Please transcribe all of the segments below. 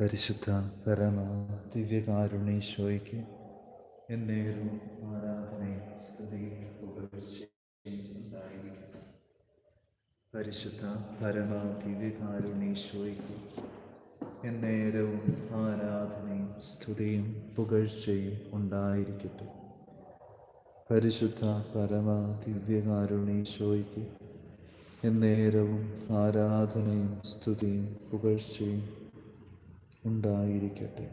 പരിശുദ്ധ പരമ ദിവ്യകാരുണീശോയ്ക്ക് എന്നേരും ആരാധനയും സ്തുതിയും ഉണ്ടായിരിക്കട്ടെ. പരിശുദ്ധ പരമ ദിവ്യകാരുണീശോയ്ക്ക് എന്നേരവും ആരാധനയും സ്തുതിയും പുകഴ്ചയും ഉണ്ടായിരിക്കട്ടെ. പരിശുദ്ധ പരമ ദിവ്യകാരുണീശോയ്ക്ക് എന്നേരവും ആരാധനയും സ്തുതിയും പുകഴ്ചയും ഉണ്ടായിരിക്കട്ടെ.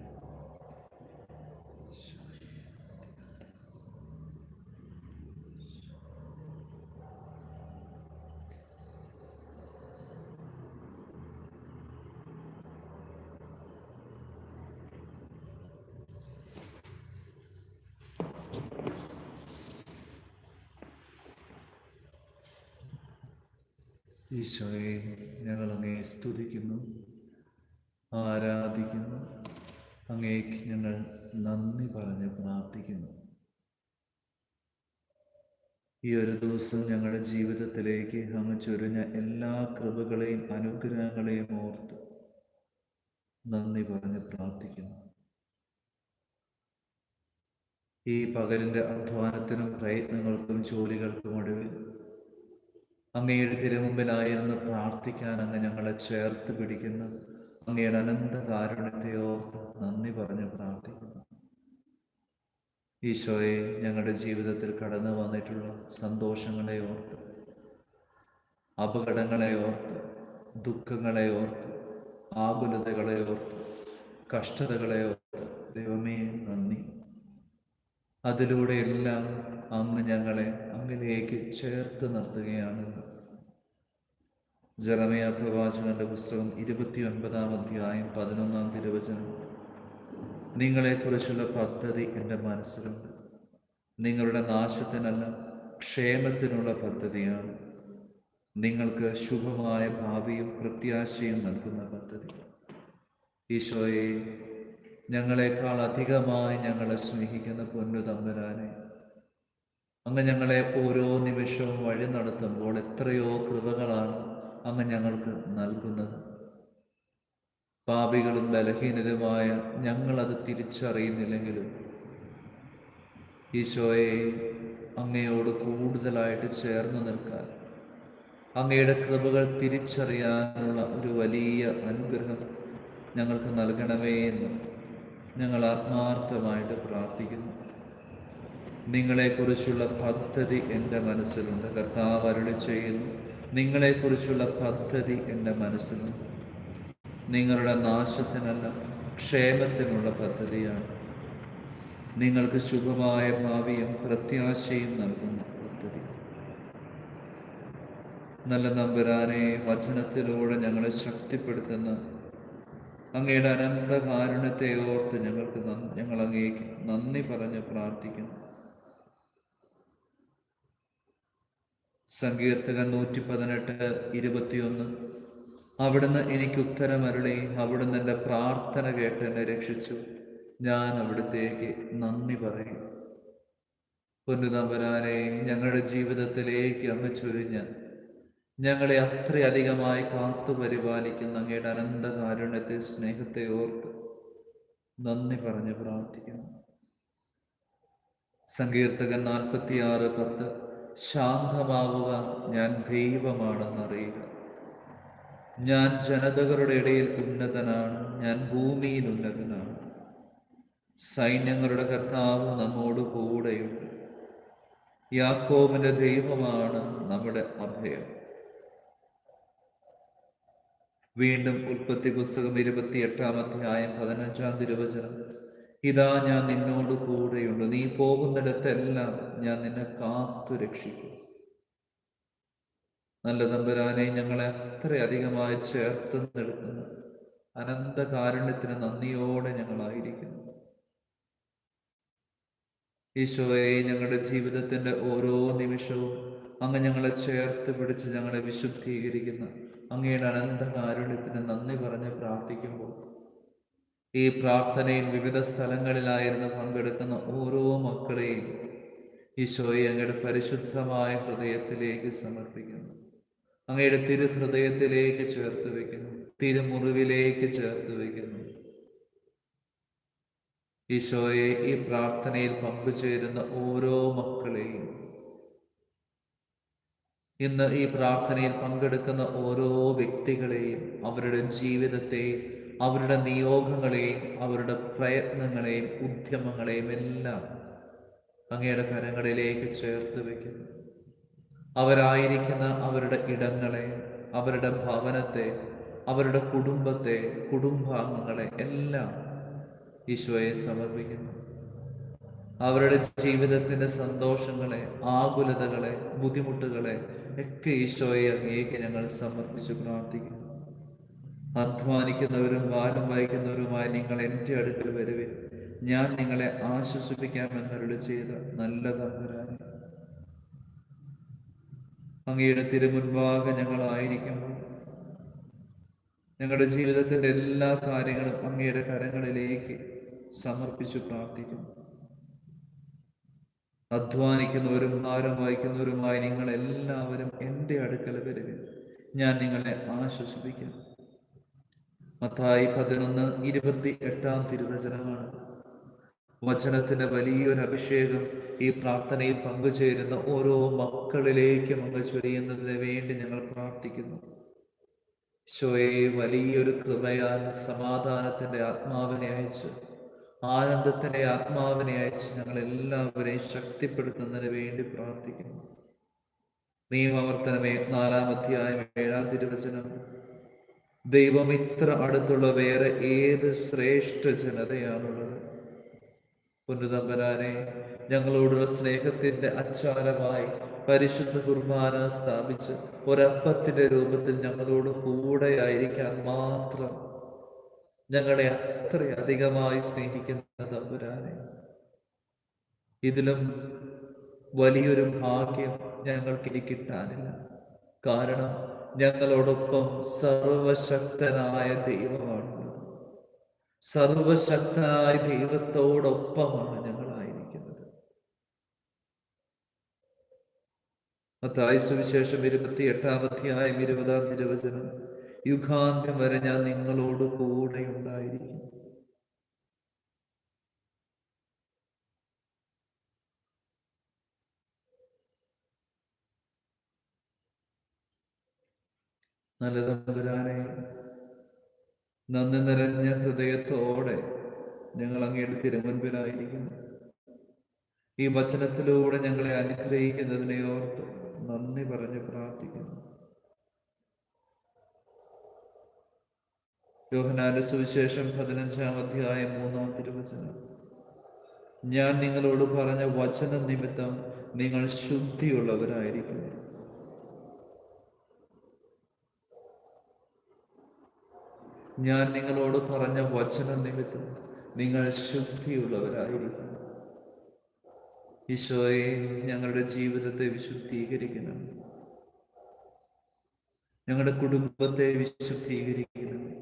ഈശോയെ ഞങ്ങൾ അങ്ങേ സ്തുതിക്കുന്നു. ആരാധിക്കുന്നു. അങ്ങേക്ക് ഞങ്ങൾ നന്ദി പറഞ്ഞ് പ്രാർത്ഥിക്കുന്നു. ഈ ഒരു ദിവസം ഞങ്ങളുടെ ജീവിതത്തിലേക്ക് അങ്ങ് ചൊരിഞ്ഞ എല്ലാ കൃപകളെയും അനുഗ്രഹങ്ങളെയും ഓർത്ത് നന്ദി പറഞ്ഞ് പ്രാർത്ഥിക്കുന്നു. ഈ പകലിന്റെ അധ്വാനത്തിനും പ്രയത്നങ്ങൾക്കും ജോലികൾക്കും ഒടുവിൽ അങ്ങയുടെ തിരുമുമ്പിലായിരുന്നു പ്രാർത്ഥിക്കാൻ അങ്ങ് ഞങ്ങളെ ചേർത്ത് പിടിക്കുന്ന. അങ്ങയുടെ അനന്ത നന്ദി പറഞ്ഞ് പ്രാർത്ഥിക്കുന്നു. ഈശോയെ ഞങ്ങളുടെ ജീവിതത്തിൽ കടന്നു വന്നിട്ടുള്ള സന്തോഷങ്ങളെ ഓർത്ത് അപകടങ്ങളെ ഓർത്ത് ദുഃഖങ്ങളെ ഓർത്ത് ആകുലതകളെ ഓർത്ത് കഷ്ടതകളെ ഓർത്ത് ദൈവമേ നന്ദി. അതിലൂടെയെല്ലാം അങ്ങ് ഞങ്ങളെ അങ്ങിലേക്ക് ചേർത്ത് നിർത്തുകയാണ്. ജറമയ പ്രവാചകന്റെ പുസ്തകം ഇരുപത്തി ഒൻപതാം അധ്യായം പതിനൊന്നാം തിരുവചനം. നിങ്ങളെക്കുറിച്ചുള്ള പദ്ധതി എന്റെ മനസ്സിലുണ്ട്. നിങ്ങളുടെ നാശത്തിനല്ല ക്ഷേമത്തിനുള്ള പദ്ധതിയാണ്. നിങ്ങൾക്ക് ശുഭമായ ഭാവിയും പ്രത്യാശയും നൽകുന്ന പദ്ധതി. ഈശോയെ ഞങ്ങളെക്കാൾ അധികമായി ഞങ്ങളെ സ്നേഹിക്കുന്ന പൊന്നു തമ്പുരാനെ അങ്ങ് ഞങ്ങളെ ഓരോ നിമിഷവും വഴി നടത്തുമ്പോൾ എത്രയോ കൃപകളാണ് അങ്ങ് ഞങ്ങൾക്ക് നൽകുന്നത്. പാപികളും ബലഹീനരുമായ ഞങ്ങളത് തിരിച്ചറിയുന്നില്ലെങ്കിലും ഈശോയെ അങ്ങയോട് കൂടുതലായിട്ട് ചേർന്ന് നിൽക്കാൻ അങ്ങയുടെ കൃപകൾ തിരിച്ചറിയാനുള്ള ഒരു വലിയ അനുഗ്രഹം ഞങ്ങൾക്ക് നൽകണമേ എന്ന് ഞങ്ങൾ ആത്മാർത്ഥമായിട്ട് പ്രാർത്ഥിക്കുന്നു. നിങ്ങളെക്കുറിച്ചുള്ള പദ്ധതി എന്റെ മനസ്സിലുണ്ട്. കർത്താവ് അരുളി ചെയ്യുന്നു. നിങ്ങളെക്കുറിച്ചുള്ള പദ്ധതി എന്റെ മനസ്സിലുണ്ട് നിങ്ങളുടെ നാശത്തിനല്ല ക്ഷേമത്തിനുള്ള പദ്ധതിയാണ്. നിങ്ങൾക്ക് ശുഭമായ ഭാവിയും പ്രത്യാശയും നൽകുന്ന പദ്ധതി. നല്ല നമ്പുരാനെ വചനത്തിലൂടെ ഞങ്ങളെ ശക്തിപ്പെടുത്തുന്ന അങ്ങയുടെ അനന്ത കാരുണ്യത്തെ ഓർത്ത് ഞങ്ങൾക്ക് ഞങ്ങൾ അങ്ങേക്ക് നന്ദി പറഞ്ഞ് പ്രാർത്ഥിക്കുന്നു. സങ്കീർത്തകൻ നൂറ്റി പതിനെട്ട് ഇരുപത്തിയൊന്ന്. അവിടുന്ന് എനിക്ക് ഉത്തരമരുളി അവിടുന്ന് എന്റെ പ്രാർത്ഥന കേട്ട് എന്നെ രക്ഷിച്ചു. ഞാൻ അവിടുത്തേക്ക് നന്ദി പറയും. പൊന്നുതമ്പരാനെ ഞങ്ങളുടെ ജീവിതത്തിലേക്ക് അങ്ങ് ചുരിഞ്ഞ് ഞങ്ങളെ അത്രയധികമായി കാത്തു പരിപാലിക്കുന്ന അങ്ങയുടെ അനന്ത കാരുണ്യത്തെ സ്നേഹത്തെ ഓർത്ത് നന്ദി പറഞ്ഞ് പ്രാർത്ഥിക്കുന്നു. സങ്കീർത്തകൻ നാൽപ്പത്തിയാറ് പത്ത്. ശാന്തമാവുക ഞാൻ ദൈവമാണെന്നറിയുക. ഞാൻ ജനതകളുടെ ഇടയിൽ ഉന്നതനാണ് ഞാൻ ഭൂമിയിൽ ഉന്നതനാണ്. സൈന്യങ്ങളുടെ കർത്താവ് നമ്മോട് കൂടെയുണ്ട്. യാക്കോബിന്റെ ദൈവമാണ് നമ്മുടെ അഭയം. വീണ്ടും ഉൽപ്പത്തി പുസ്തകം ഇരുപത്തി എട്ടാം അധ്യായം പതിനഞ്ചാം തിരുവചനം. ഇതാ ഞാൻ നിന്നോട് കൂടെയുണ്ട്. നീ പോകുന്നിടത്തെല്ലാം ഞാൻ നിന്നെ കാത്തു രക്ഷിക്കും. നല്ല തമ്പുരാനെ ഞങ്ങളെ അത്രയധികമായി ചേർത്ത് നിർത്തുന്നു അനന്ത കാരുണ്യത്തിന് നന്ദിയോടെ ഞങ്ങളായിരിക്കുന്നു. ഈശോയെ ഞങ്ങളുടെ ജീവിതത്തിന്റെ ഓരോ നിമിഷവും അങ്ങ് ഞങ്ങളെ ചേർത്ത് പിടിച്ച് ഞങ്ങളെ വിശുദ്ധീകരിക്കുന്ന. അങ്ങയുടെ അനന്ത കാരുണ്യത്തിന് നന്ദി പറഞ്ഞ് പ്രാർത്ഥിക്കുമ്പോൾ ഈ പ്രാർത്ഥനയിൽ വിവിധ സ്ഥലങ്ങളിലായിരുന്നു പങ്കെടുക്കുന്ന ഓരോ മക്കളെയും ഈശോയെ അങ്ങയുടെ പരിശുദ്ധമായ ഹൃദയത്തിലേക്ക് സമർപ്പിക്കുന്നു. അങ്ങയുടെ തിരുഹൃദയത്തിലേക്ക് ചേർത്ത് വയ്ക്കുന്നു. തിരുമുറിവിലേക്ക് ചേർത്ത് വയ്ക്കുന്നു. ഈശോയെ ഈ പ്രാർത്ഥനയിൽ പങ്കുചേരുന്ന ഓരോ മക്കളെയും ഇന്ന് ഈ പ്രാർത്ഥനയിൽ പങ്കെടുക്കുന്ന ഓരോ വ്യക്തികളെയും അവരുടെ ജീവിതത്തെയും അവരുടെ നിയോഗങ്ങളെയും അവരുടെ പ്രയത്നങ്ങളെയും ഉദ്യമങ്ങളെയും എല്ലാം അങ്ങയുടെ കരങ്ങളിലേക്ക് ചേർത്ത് വയ്ക്കുന്നു. അവരായിരിക്കുന്ന അവരുടെ ഇടങ്ങളെ അവരുടെ ഭവനത്തെ അവരുടെ കുടുംബത്തെ കുടുംബാംഗങ്ങളെ എല്ലാം ഈശോയെ സമർപ്പിക്കുന്നു. അവരുടെ ജീവിതത്തിന്റെ സന്തോഷങ്ങളെ ആകുലതകളെ ബുദ്ധിമുട്ടുകളെ ഒക്കെ ഈശോയെ അങ്ങേക്ക് ഞങ്ങൾ സമർപ്പിച്ച് പ്രാർത്ഥിക്കുന്നു. അധ്വാനിക്കുന്നവരും വാരം വായിക്കുന്നവരുമായി നിങ്ങൾ എന്റെ അടുക്കൽ വരുവിൻ. ഞാൻ നിങ്ങളെ ആശ്വസിപ്പിക്കാമെന്നരുളി ചെയ്ത നല്ല തമ്പുരാനെ അങ്ങയുടെ തിരുമുൻപാകെ ഞങ്ങളായിരിക്കുമ്പോൾ ഞങ്ങളുടെ ജീവിതത്തിന്റെ എല്ലാ കാര്യങ്ങളും അങ്ങയുടെ കരങ്ങളിലേക്ക് സമർപ്പിച്ചു പ്രാർത്ഥിക്കുന്നു. അധ്വാനിക്കുന്നവരും ഭാരം വായിക്കുന്നവരുമായി നിങ്ങൾ എല്ലാവരും എന്റെ അടുക്കൽ വരിക ഞാൻ നിങ്ങളെ ആശ്വസിപ്പിക്കാം. മത്തായി പതിനൊന്ന് ഇരുപത്തി എട്ടാം തിരുവചനമാണ്. വചനത്തിന്റെ വലിയൊരു അഭിഷേകം ഈ പ്രാർത്ഥനയിൽ പങ്കുചേരുന്ന ഓരോ മക്കളിലേക്കും അങ്ങ് ചൊരിയുന്നതിന് വേണ്ടി ഞങ്ങൾ പ്രാർത്ഥിക്കുന്നു. ശോയെ വലിയൊരു കൃപയാൽ സമാധാനത്തിന്റെ ആത്മാവിനെ അയച്ച് ആനന്ദത്തിന്റെ ആത്മാവിനെ അയച്ച് ഞങ്ങൾ എല്ലാവരെയും ശക്തിപ്പെടുത്തുന്നതിന് വേണ്ടി പ്രാർത്ഥിക്കുന്നു. നിയമാവർത്തനമേ നാലാം അധ്യായം ഏഴാം തിരുവചനം. ദൈവമിത്ര അടുത്തുള്ള വേറെ ഏത് ശ്രേഷ്ഠ ജനതയാണുള്ളത്? പുനതമ്പരാനെ ഞങ്ങളോടുള്ള സ്നേഹത്തിന്റെ അച്ചാരമായി പരിശുദ്ധ കുർബാന സ്ഥാപിച്ച് ഒരപ്പത്തിന്റെ രൂപത്തിൽ ഞങ്ങളോട് കൂടെയായിരിക്കാൻ മാത്രം ഞങ്ങളെ അത്രയധികമായി സ്നേഹിക്കുന്ന തമ്പുരാനെ. ഇതിലും വലിയൊരു ഭാഗ്യം ഞങ്ങൾക്ക് കിട്ടാനില്ല. കാരണം ഞങ്ങളോടൊപ്പം സർവശക്തനായ ദൈവമാണുള്ളത് സർവശക്തനായ ദൈവത്തോടൊപ്പമാണ് ഞങ്ങളായിരിക്കുന്നത്. മത്തായി സുവിശേഷം ഇരുപത്തി എട്ടാം അധ്യായം ഇരുപതാം തിരുവചനം യുഗാന്ത്യം വരെ ഞാൻ നിങ്ങളോട് കൂടെ ഉണ്ടായിരിക്കും നല്ല തമ്പുരാനെ നന്ദി നിറഞ്ഞ ഹൃദയത്തോടെ ഞങ്ങൾ അങ്ങയുടെ തിരുമുൻപിലായിരിക്കുന്നു. ഈ വചനത്തിലൂടെ ഞങ്ങളെ അനുഗ്രഹിക്കുന്നതിനെ ഓർത്ത് നന്ദി പറഞ്ഞ് പ്രാർത്ഥിക്കുന്നു. യോഹനാന്റെ സുവിശേഷം പതിനഞ്ചാം അധ്യായം മൂന്നാം തിരുവചനം. ഞാൻ നിങ്ങളോട് പറഞ്ഞ വചന നിമിത്തം നിങ്ങൾ ശുദ്ധിയുള്ളവരായിരിക്കുന്നു ഞാൻ നിങ്ങളോട് പറഞ്ഞ വചന നിമിത്തം നിങ്ങൾ ശുദ്ധിയുള്ളവരായിരിക്കണം. ഈശോയെ ഞങ്ങളുടെ ജീവിതത്തെ വിശുദ്ധീകരിക്കണം. ഞങ്ങളുടെ കുടുംബത്തെ വിശുദ്ധീകരിക്കണം.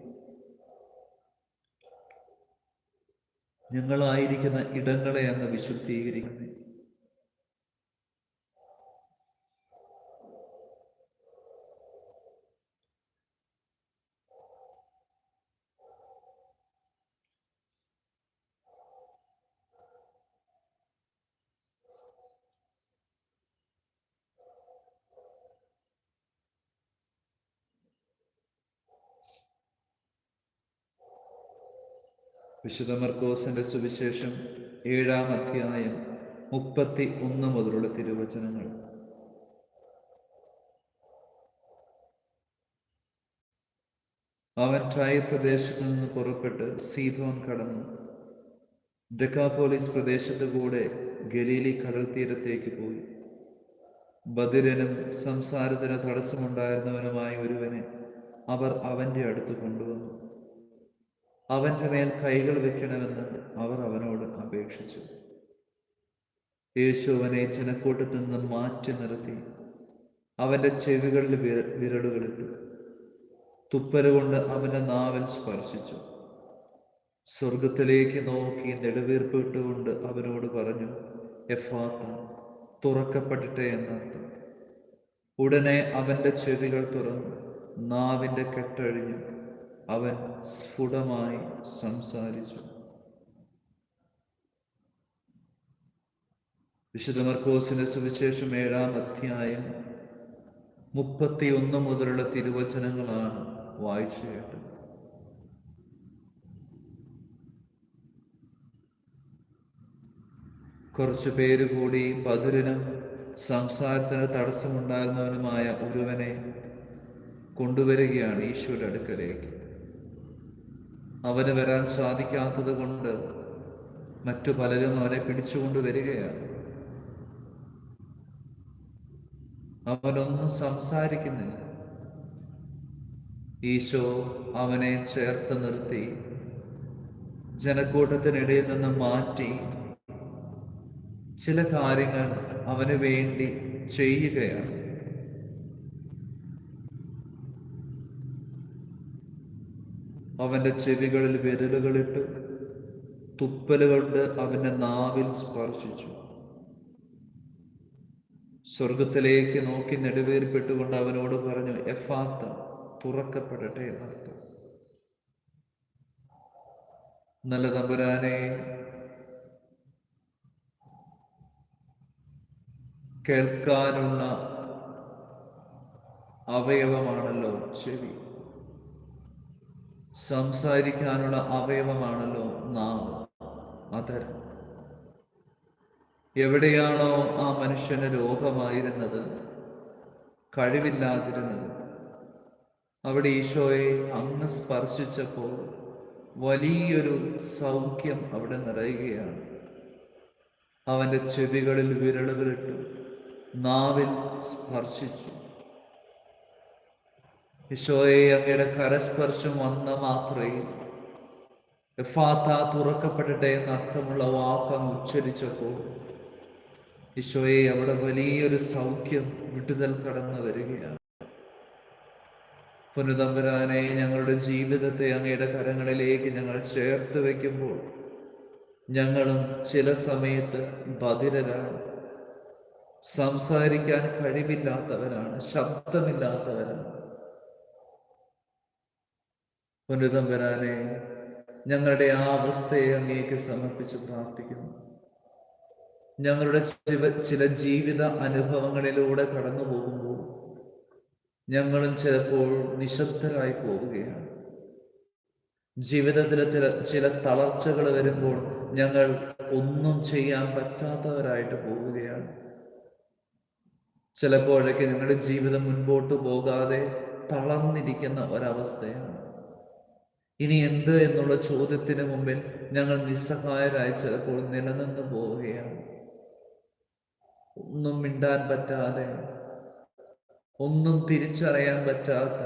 ഞങ്ങളായിരിക്കുന്ന ഇടങ്ങളെ അങ്ങ് വിശുദ്ധീകരിക്കണം. വിശുദ്ധ മർക്കോസിന്റെ സുവിശേഷം ഏഴാം അധ്യായം മുപ്പത്തി ഒന്ന് മുതലുള്ള തിരുവചനങ്ങൾ. അവൻ ടായ് പ്രദേശത്ത് നിന്ന് പുറപ്പെട്ട് സീതോൻ കടന്നു. ഡെക്കാപോലിസ് പ്രദേശത്ത് കൂടെ ഗലീലി കടൽ തീരത്തേക്ക് പോയി. ബദിരനും സംസാരത്തിന് തടസ്സമുണ്ടായിരുന്നവനുമായ ഒരുവനെ അവർ അവന്റെ അടുത്ത് കൊണ്ടുവന്നു. അവന്റെ മേൽ കൈകൾ വെക്കണമെന്ന് അവർ അവനോട് അപേക്ഷിച്ചു. യേശു അവനെ ജനക്കൂട്ടത്തിൽ നിന്ന് മാറ്റി നിർത്തി. അവന്റെ ചെവികളിൽ വിരലുകളിട്ടു തുപ്പലുകൊണ്ട് അവന്റെ നാവിൽ സ്പർശിച്ചു. സ്വർഗത്തിലേക്ക് നോക്കി നെടുവീർപ്പിട്ടുകൊണ്ട് അവനോട് പറഞ്ഞു എഫാത്ത തുറക്കപ്പെട്ടിട്ടെ എന്നർത്ഥം. ഉടനെ അവന്റെ ചെവികൾ തുറന്നു. നാവിന്റെ കെട്ടഴിഞ്ഞു. അവൻ സ്ഫുടമായി സംസാരിച്ചു. വിശുദ്ധ മർക്കോസിന്റെ സുവിശേഷം ഏഴാം അധ്യായം മുപ്പത്തിയൊന്ന് മുതലുള്ള തിരുവചനങ്ങളാണ് വായിച്ചു കേട്ടത് കുറച്ചു പേര് കൂടി ബദുരനും സംസാരത്തിന് തടസ്സമുണ്ടായിരുന്നവനുമായ ഒരുവനെ കൊണ്ടുവരികയാണ് ഈശോയുടെ അടുക്കലേക്ക്. അവന് വരാൻ സാധിക്കാത്തത് കൊണ്ട് മറ്റു പലരും അവനെ പിടിച്ചുകൊണ്ട് വരികയാണ്. അവനൊന്നും സംസാരിക്കുന്നില്ല. ഈശോ അവനെ ചേർത്ത് നിർത്തി ജനക്കൂട്ടത്തിനിടയിൽ നിന്ന് മാറ്റി ചില കാര്യങ്ങൾ അവന് വേണ്ടി ചെയ്യുകയാണ്. അവന്റെ ചെവികളിൽ വിരലുകളിട്ട്. തുപ്പലുകൊണ്ട് അവന്റെ നാവിൽ സ്പർശിച്ചു. സ്വർഗത്തിലേക്ക് നോക്കി നെടുവേർപ്പെട്ടുകൊണ്ട് അവനോട് പറഞ്ഞു എഫാത്ത തുറക്കപ്പെടട്ടെ എന്നർത്ഥം. നല്ല തമ്പുരാനെ കേൾക്കാനുള്ള അവയവമാണല്ലോ ചെവി. സംസാരിക്കാനുള്ള അവയവമാണല്ലോ നാവ് അതരം എവിടെയാണോ ആ മനുഷ്യന് രോഗമായിരുന്നത് കഴിവില്ലാതിരുന്നത് അവിടെ ഈശോയെ അങ്ങ് സ്പർശിച്ചപ്പോൾ വലിയൊരു സൗഖ്യം അവിടെ നിറയുകയാണ്. അവന്റെ ചെവികളിൽ വിരളുകളിട്ടു നാവിൽ സ്പർശിച്ചു. ഈശോയെ അങ്ങയുടെ കരസ്പർശം വന്ന മാത്രയിൽ എഫാത്ത തുറക്കപ്പെടട്ടെ എന്ന അർത്ഥമുള്ള വാക്കങ്ങ് ഉച്ചരിച്ചപ്പോൾ ഈശോയെ അവിടെ വലിയൊരു സൗഖ്യം വിടുതൽ കടന്നു വരികയാണ്. പുനതമ്പരാനെ ഞങ്ങളുടെ ജീവിതത്തെ അങ്ങയുടെ കരങ്ങളിലേക്ക് ഞങ്ങൾ ചേർത്ത് വയ്ക്കുമ്പോൾ ഞങ്ങളും ചില സമയത്ത് ബധിരരാണ്. സംസാരിക്കാൻ കഴിവില്ലാത്തവരാണ് ശബ്ദമില്ലാത്തവരാണ്. പുനതമ്പരാനെ ഞങ്ങളുടെ ആ അവസ്ഥയെ അങ്ങേക്ക് സമർപ്പിച്ച് പ്രാർത്ഥിക്കുന്നു. ഞങ്ങളുടെ ചില ജീവിത അനുഭവങ്ങളിലൂടെ കടന്നു പോകുമ്പോൾ ഞങ്ങളും ചിലപ്പോൾ നിശബ്ദരായി പോവുകയാണ്. ജീവിതത്തിലെ ചില ചില തളർച്ചകൾ വരുമ്പോൾ ഞങ്ങൾ ഒന്നും ചെയ്യാൻ പറ്റാത്തവരായിട്ട് പോവുകയാണ്. ചിലപ്പോഴൊക്കെ ഞങ്ങളുടെ ജീവിതം മുൻപോട്ട് പോകാതെ തളർന്നിരിക്കുന്ന ഒരവസ്ഥയാണ്. ഇനി എന്ത് എന്നുള്ള ചോദ്യത്തിന് മുമ്പിൽ ഞങ്ങൾ നിസ്സഹായരായി ചിലപ്പോൾ നിലനിന്ന് പോവുകയാണ്. ഒന്നും മിണ്ടാൻ പറ്റാതെ ഒന്നും തിരിച്ചറിയാൻ പറ്റാത്ത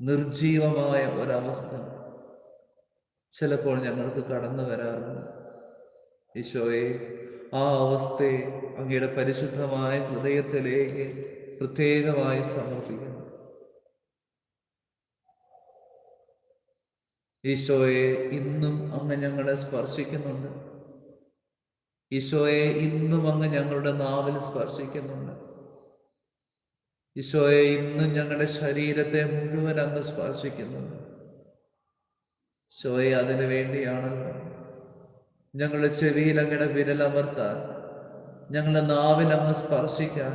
നിർജീവമായ ഒരവസ്ഥ ചിലപ്പോൾ ഞങ്ങൾക്ക് കടന്നു വരാറുണ്ട്. ഈശോയെ ആ അവസ്ഥയെ അങ്ങയുടെ പരിശുദ്ധമായ ഹൃദയത്തിലേക്ക് പ്രത്യേകമായി സമർപ്പിക്കുന്നു. ഈശോയെ ഇന്നും അങ്ങ് ഞങ്ങളെ സ്പർശിക്കുന്നുണ്ട്. ഈശോയെ ഇന്നും അങ്ങ് ഞങ്ങളുടെ നാവിൽ സ്പർശിക്കുന്നുണ്ട്. ഈശോയെ ഇന്നും ഞങ്ങളുടെ ശരീരത്തെ മുഴുവൻ അങ്ങ് സ്പർശിക്കുന്നുണ്ട്. ഈശോയെ അതിനു വേണ്ടിയാണല്ലോ ഞങ്ങളുടെ ചെവിയിൽ അങ്ങയുടെ വിരലമർത്താൻ ഞങ്ങളുടെ നാവിൽ അങ്ങ് സ്പർശിക്കാൻ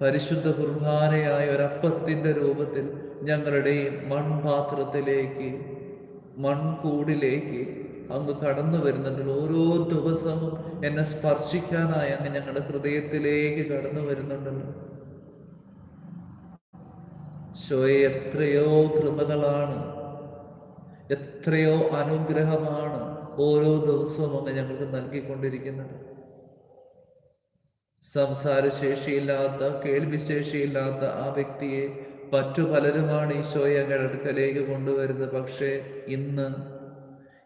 പരിശുദ്ധ കുർബാനയായ ഒരപ്പത്തിന്റെ രൂപത്തിൽ ഞങ്ങളുടെ മൺപാത്രത്തിലേക്ക് മൺകൂടിലേക്ക് അങ്ങ് കടന്നു വരുന്നുണ്ടല്ലോ. ഓരോ ദിവസവും എന്നെ സ്പർശിക്കാനായി അങ്ങ് ഞങ്ങളുടെ ഹൃദയത്തിലേക്ക് കടന്നു വരുന്നുണ്ടല്ലോ. ശോയെ എത്രയോ കൃപകളാണ്. എത്രയോ അനുഗ്രഹമാണ് ഓരോ ദിവസവും അങ്ങ് ഞങ്ങൾക്ക് നൽകിക്കൊണ്ടിരിക്കുന്നത്. സംസാരശേഷിയില്ലാത്ത കേൾവിശേഷിയില്ലാത്ത ആ വ്യക്തിയെ മറ്റു പലരുമാണ് ഈശോയെ അങ്ങയുടെ അടുക്കലേക്ക് കൊണ്ടുവരുന്നത്. പക്ഷേ ഇന്ന്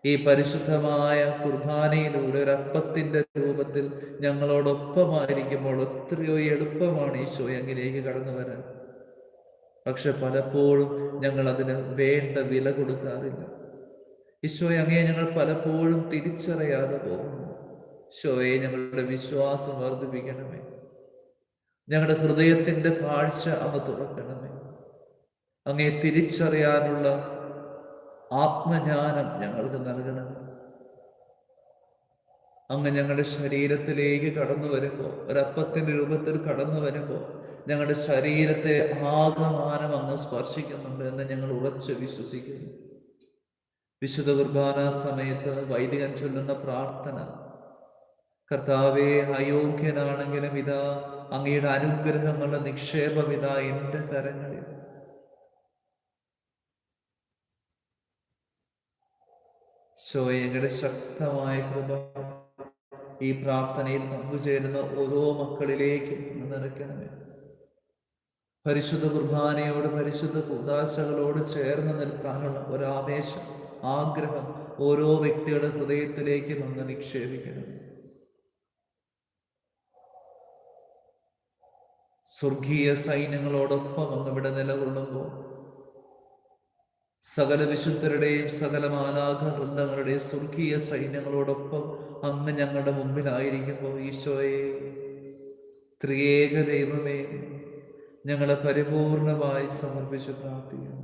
ഈ പരിശുദ്ധമായ കുർബാനയിലൂടെ ഒരു അപ്പത്തിന്റെ രൂപത്തിൽ ഞങ്ങളോടൊപ്പമായിരിക്കുമ്പോൾ എത്രയോ എളുപ്പമാണ് ഈശോ അങ്ങിലേക്ക് കടന്നു വരാൻ. പക്ഷെ പലപ്പോഴും ഞങ്ങൾ അതിന് വേണ്ട വില കൊടുക്കാറില്ല. ഈശോയെ അങ്ങേ ഞങ്ങൾ പലപ്പോഴും തിരിച്ചറിയാതെ പോകുന്നു. ഈശോയെ ഞങ്ങളുടെ വിശ്വാസം വർദ്ധിപ്പിക്കണമേ. ഞങ്ങളുടെ ഹൃദയത്തിന്റെ കാഴ്ച അങ്ങ് തുറക്കണമേ. അങ്ങേ തിരിച്ചറിയാനുള്ള ആത്മജ്ഞാനം ഞങ്ങൾക്ക് നൽകണം. അങ്ങ് ഞങ്ങളുടെ ശരീരത്തിലേക്ക് കടന്നു വരുമ്പോൾ ഒരപ്പത്തിന്റെ രൂപത്തിൽ കടന്നു വരുമ്പോൾ ഞങ്ങളുടെ ശരീരത്തെ ആകമാനം അങ്ങ് സ്പർശിക്കുന്നുണ്ട് എന്ന് ഞങ്ങൾ ഉറച്ച് വിശ്വസിക്കുന്നു. വിശുദ്ധ കുർബാന സമയത്ത് വൈദികൻ ചൊല്ലുന്ന പ്രാർത്ഥന കർത്താവെ അയോഗ്യനാണെങ്കിലും ഇതാ അങ്ങയുടെ അനുഗ്രഹങ്ങളുടെ നിക്ഷേപം ഇതാ എന്റെ കരങ്ങളിൽ. ശോയങ്ങളുടെ ശക്തമായ കൃപ ഈ പ്രാർത്ഥനയിൽ പങ്കുചേരുന്ന ഓരോ മക്കളിലേക്കും നിറയ്ക്കണമേ. പരിശുദ്ധ കുർബാനയോട് പരിശുദ്ധ കൂതാശകളോട് ചേർന്ന് നിൽക്കാനുള്ള ഒരാവേശം ആഗ്രഹം ഓരോ വ്യക്തിയുടെ ഹൃദയത്തിലേക്ക് നിന്ന് നിക്ഷേപിക്കണം. സ്വർഗീയ സൈന്യങ്ങളോടൊപ്പം അങ്ങ് ഇവിടെ നിലകൊള്ളുമ്പോൾ സകല വിശുദ്ധരുടെയും സകല മാലാഘ വൃന്ദങ്ങളുടെയും സ്വർഗീയ സൈന്യങ്ങളോടൊപ്പം അങ്ങ് ഞങ്ങളുടെ മുമ്പിലായിരിക്കുമ്പോൾ ഈശോയെ ത്രിയേക ദൈവമേ ഞങ്ങളെ പരിപൂർണമായി സമർപ്പിച്ചു പ്രാർത്ഥിക്കുന്നു.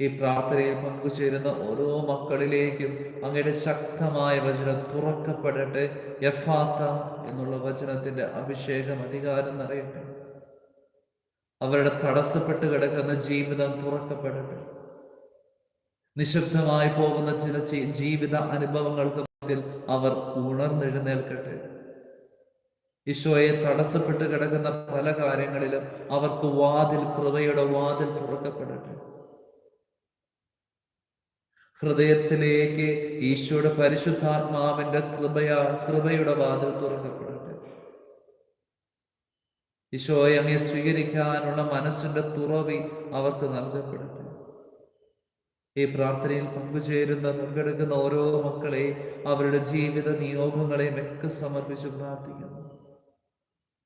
ഈ പ്രാർത്ഥനയിൽ പങ്കുചേരുന്ന ഓരോ മക്കളിലേക്കും അങ്ങയുടെ ശക്തമായ വചനം തുറക്കപ്പെടട്ടെ. യഫാത്ത എന്നുള്ള വചനത്തിന്റെ അഭിഷേകം അധികാരം നിറയട്ടെ. അവരുടെ തടസ്സപ്പെട്ട് കിടക്കുന്ന ജീവിതം തുറക്കപ്പെടട്ടെ. നിശബ്ദമായി പോകുന്ന ചില ജീവിത അനുഭവങ്ങൾക്ക് മധ്യത്തിൽ അവർ ഉണർന്നെഴുന്നേൽക്കട്ടെ. ഈശോയെ തടസ്സപ്പെട്ട് കിടക്കുന്ന പല കാര്യങ്ങളിലും അവർക്ക് വാതിൽ കൃപയുടെ വാതിൽ തുറക്കപ്പെടട്ടെ. ഹൃദയത്തിലേക്ക് ഈശോയുടെ പരിശുദ്ധാത്മാവിന്റെ കൃപയാ കൃപയുടെ വാതിൽ തുറക്കപ്പെടട്ടെ. ഈശോയെ അങ്ങെ സ്വീകരിക്കാനുള്ള മനസ്സിന്റെ തുറവി അവർക്ക് നൽകപ്പെടട്ടെ. ഈ പ്രാർത്ഥനയിൽ പങ്കുചേരുന്ന പങ്കെടുക്കുന്ന ഓരോ മക്കളെയും അവരുടെ ജീവിത നിയോഗങ്ങളെയും ഒക്കെ സമർപ്പിച്ച് പ്രാർത്ഥിക്കുന്നു.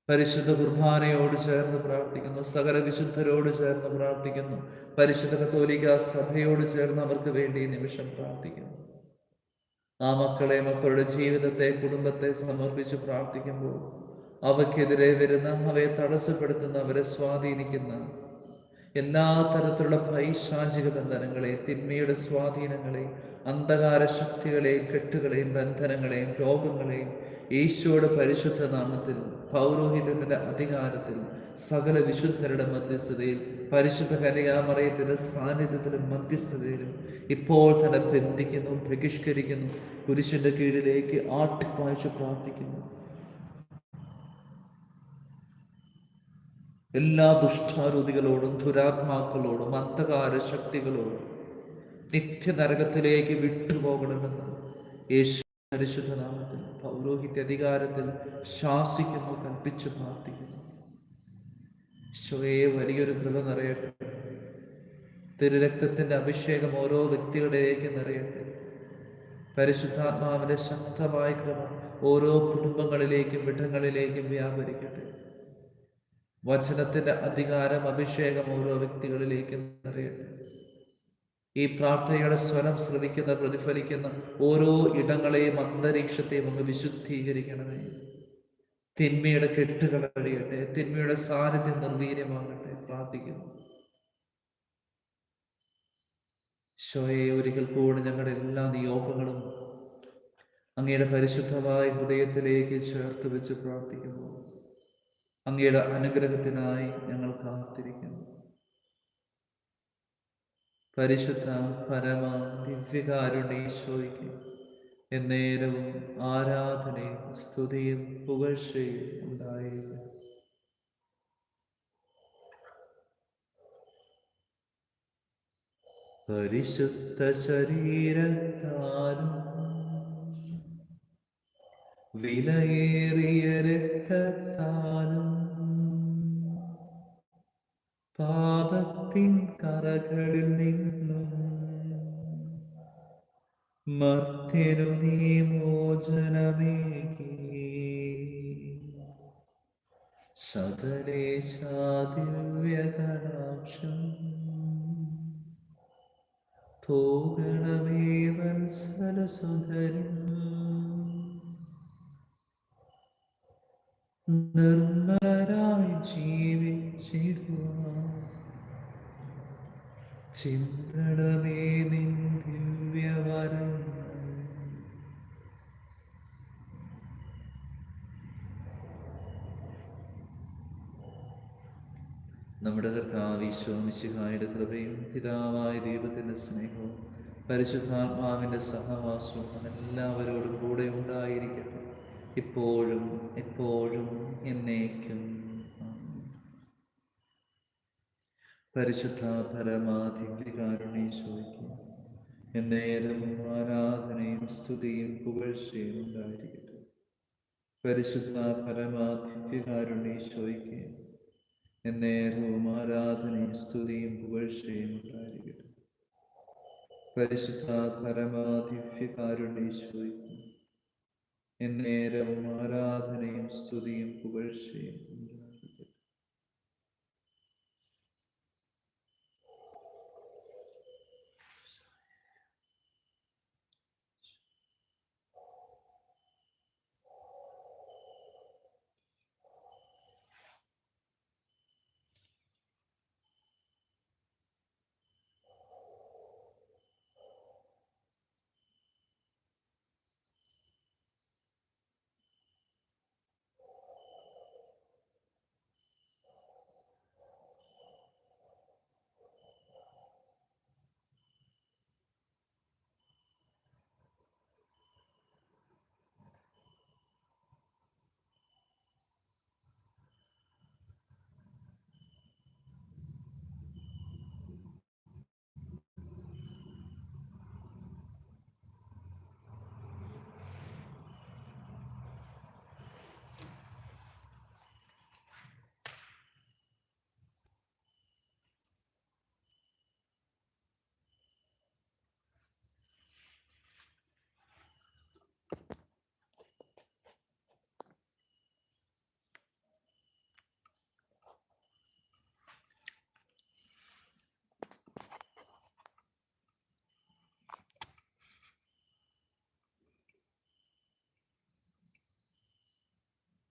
പരിശുദ്ധ കുർബാനയോട് ചേർന്ന് പ്രാർത്ഥിക്കുന്നു. സകല വിശുദ്ധരോട് ചേർന്ന് പ്രാർത്ഥിക്കുന്നു. പരിശുദ്ധ കത്തോലിക്ക സഭയോട് ചേർന്ന് അവർക്ക് വേണ്ടി നിമിഷം പ്രാർത്ഥിക്കുന്നു. ആ മക്കളെ മക്കളുടെ ജീവിതത്തെ കുടുംബത്തെ സമർപ്പിച്ച് പ്രാർത്ഥിക്കുമ്പോൾ അവയ്ക്കെതിരെ വരുന്ന അവയെ തടസ്സപ്പെടുത്തുന്ന അവരെ സ്വാധീനിക്കുന്ന എല്ലാ തരത്തിലുള്ള പൈശാചിക ബന്ധനങ്ങളെയും തിന്മയുടെ സ്വാധീനങ്ങളെയും അന്ധകാര ശക്തികളെയും കെട്ടുകളെയും ബന്ധനങ്ങളെയും രോഗങ്ങളെയും ഈശോയുടെ പരിശുദ്ധ നാമത്തിൽ പൗരോഹിത്യത്തിന്റെ അധികാരത്തിൽ സകല വിശുദ്ധരുടെ മധ്യസ്ഥതയിൽ പരിശുദ്ധ കനികാമറയത്തിന്റെ സാന്നിധ്യത്തിലും മധ്യസ്ഥതയിലും ഇപ്പോൾ തന്നെ ബന്ധിക്കുന്നു ബഹിഷ്കരിക്കുന്നു കുരിശിന്റെ കീഴിലേക്ക് ആട്ടിപ്പാഴ്ച പ്രാർത്ഥിക്കുന്നു. എല്ലാ ദുഷ്ടാരൂപികളോടും ദുരാത്മാക്കളോടും അന്ധകാര ശക്തികളോടും നിത്യനരകത്തിലേക്ക് വിട്ടുപോകണമെന്ന് യേശു പരിശുദ്ധനാമത്തിൽ പൗരോഹിത്യ അധികാരത്തിൽ ശാസിക്കുന്നു കൽപ്പിച്ചു പ്രാർത്ഥിക്കുന്നു. ഈശോയെ വലിയൊരു കൃപ നിറയട്ടെ. തിരുരക്തത്തിന്റെ അഭിഷേകം ഓരോ വ്യക്തികളുടെയൊക്കെ നിറയട്ടെ. പരിശുദ്ധാത്മാവിന്റെ ശക്തമായ കൃപ ഓരോ കുടുംബങ്ങളിലേക്കും വിധങ്ങളിലേക്കും വ്യാപരിക്കട്ടെ. വചനത്തിന്റെ അധികാരം അഭിഷേകം ഓരോ വ്യക്തികളിലേക്കും നിറയട്ടെ. ഈ പ്രാർത്ഥനയുടെ സ്വരം ശ്രദ്ധിക്കുന്ന പ്രതിഫലിക്കുന്ന ഓരോ ഇടങ്ങളെയും അന്തരീക്ഷത്തെയും ഒന്ന് വിശുദ്ധീകരിക്കണമേ. തിന്മയുടെ കെട്ടുകൾ അഴിയട്ടെ. തിന്മയുടെ സാന്നിധ്യം നിർവീര്യമാകട്ടെ. പ്രാർത്ഥിക്കുന്നു. ശോയെ ഒരിക്കൽ കൂടെ ഞങ്ങളുടെ എല്ലാ നിയോഗങ്ങളും അങ്ങയുടെ പരിശുദ്ധമായ ഹൃദയത്തിലേക്ക് ചേർത്ത് വെച്ച് പ്രാർത്ഥിക്കുന്നു. അങ്ങയുടെ അനുഗ്രഹത്തിനായി ഞങ്ങൾ കാത്തിരിക്കുന്നു. പരിശുദ്ധ പരമ ദിവ്യകാരുണീശോയ്ക്ക് എന്നേരവും ആരാധനയും സ്തുതിയും പുകഴ്ചയും ഉണ്ടായിരുന്നു പരിശുദ്ധ ശരീരത്താലും വിലയേറിയ രക്തത്താലും പാപത്തിൻ കറകളിൽ നിന്നും മർത്തിരു നീ മോചനമേകി. സകലേശാദിവ്യകടാക്ഷം തോകണമേ വത്സലസുധരും നിർമ്മലരായി ജീവിച്ചിടുക ചിന്തണമേ നിൻ ദിവ്യവരം. നമ്മുടെ കർത്താവ് കൃപയും പിതാവായ ദൈവത്തിന്റെ സ്നേഹവും പരിശുദ്ധാത്മാവിന്റെ സഹവാസവും എല്ലാവരോടും കൂടെ ഉണ്ടായിരിക്കട്ടെ. ഇപ്പോഴും എപ്പോഴും എന്നേക്കും. പരിശുദ്ധ പരമാധികാരുണീശോയ്ക്ക് എന്നേരം ആരാധനയും സ്തുതിയും പുകഴ്ചയും ഉണ്ടായിരിക്കട്ടെ. പരിശുദ്ധ പരമാധികാരുണീശോയ്ക്ക് എന്നേരവും ആരാധനയും സ്തുതിയും പുകഴ്ചയും ഉണ്ടായിരിക്കട്ടെ. പരിശുദ്ധ പരമാധികാരുണീശോയ്ക്ക് എന്നേരവും ആരാധനയും സ്തുതിയും പുകഴ്ചയും